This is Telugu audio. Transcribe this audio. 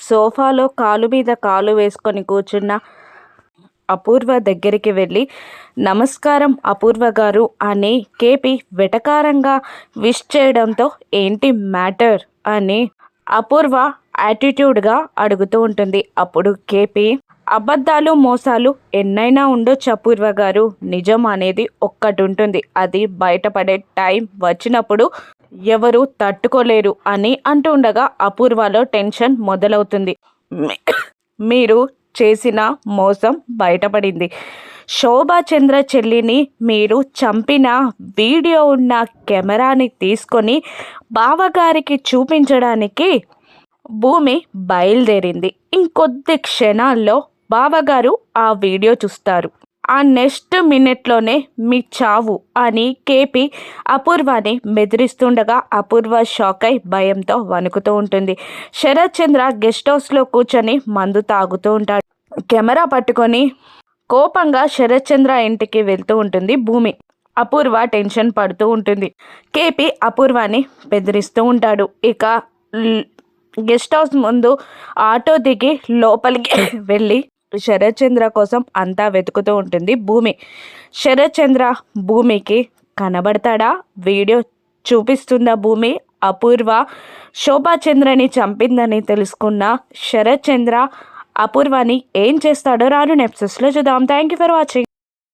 సోఫాలో కాలు మీద కాలు వేసుకొని కూర్చున్న అపూర్వ దగ్గరికి వెళ్ళి నమస్కారం అపూర్వ గారు అని కేపి వెటకారంగా విష్ చేయడంతో ఏంటి మ్యాటర్? అని అపూర్వ యాటిట్యూడ్గా అడుగుతూ ఉంటుంది. అప్పుడు కేపి అబద్ధాలు మోసాలు ఎన్నైనా ఉండొచ్చు అపూర్వ గారు. నిజం అనేది ఒక్కటి ఉంటుంది అది బయటపడే టైం వచ్చినప్పుడు ఎవరు తట్టుకోలేరు అని అంటుండగా అపూర్వలో టెన్షన్ మొదలవుతుంది. మీరు చేసిన మోసం బయటపడింది. శోభాచంద్ర చెల్లిని మీరు చంపిన వీడియో ఉన్న కెమెరాని తీసుకొని బావగారికి చూపించడానికి భూమి బయలుదేరింది. ఇంకొద్ది క్షణాల్లో బావగారు ఆ వీడియో చూస్తారు. ఆ నెక్స్ట్ మినిట్లోనే మీ చావు అని కేపి అపూర్వాని బెదిరిస్తుండగా అపూర్వ షాక్ అయి భయంతో వణుకుతూ ఉంటుంది. శరత్ చంద్ర గెస్ట్ హౌస్లో కూర్చొని మందు తాగుతూ ఉంటాడు. కెమెరా పట్టుకొని కోపంగా శరత్ చంద్ర ఇంటికి వెళ్తూ ఉంటుంది భూమి. అపూర్వ టెన్షన్ పడుతూ ఉంటుంది. కేపి అపూర్వాని బెదిరిస్తూ ఉంటాడు. ఇక గెస్ట్ హౌస్ ముందు ఆటో దిగి లోపలికి వెళ్ళి శరత్ చంద్ర కోసం అంతా వెతుకుతూ ఉంటుంది భూమి. శరత్ చంద్ర భూమికి కనబడతాడా? వీడియో చూపిస్తుందా భూమి అపూర్వ. శోభాచంద్రని చంపిందని తెలుసుకున్న శరత్ చంద్ర ఏం చేస్తాడో రాను నెప్సెస్లో చూద్దాం. Thank you for watching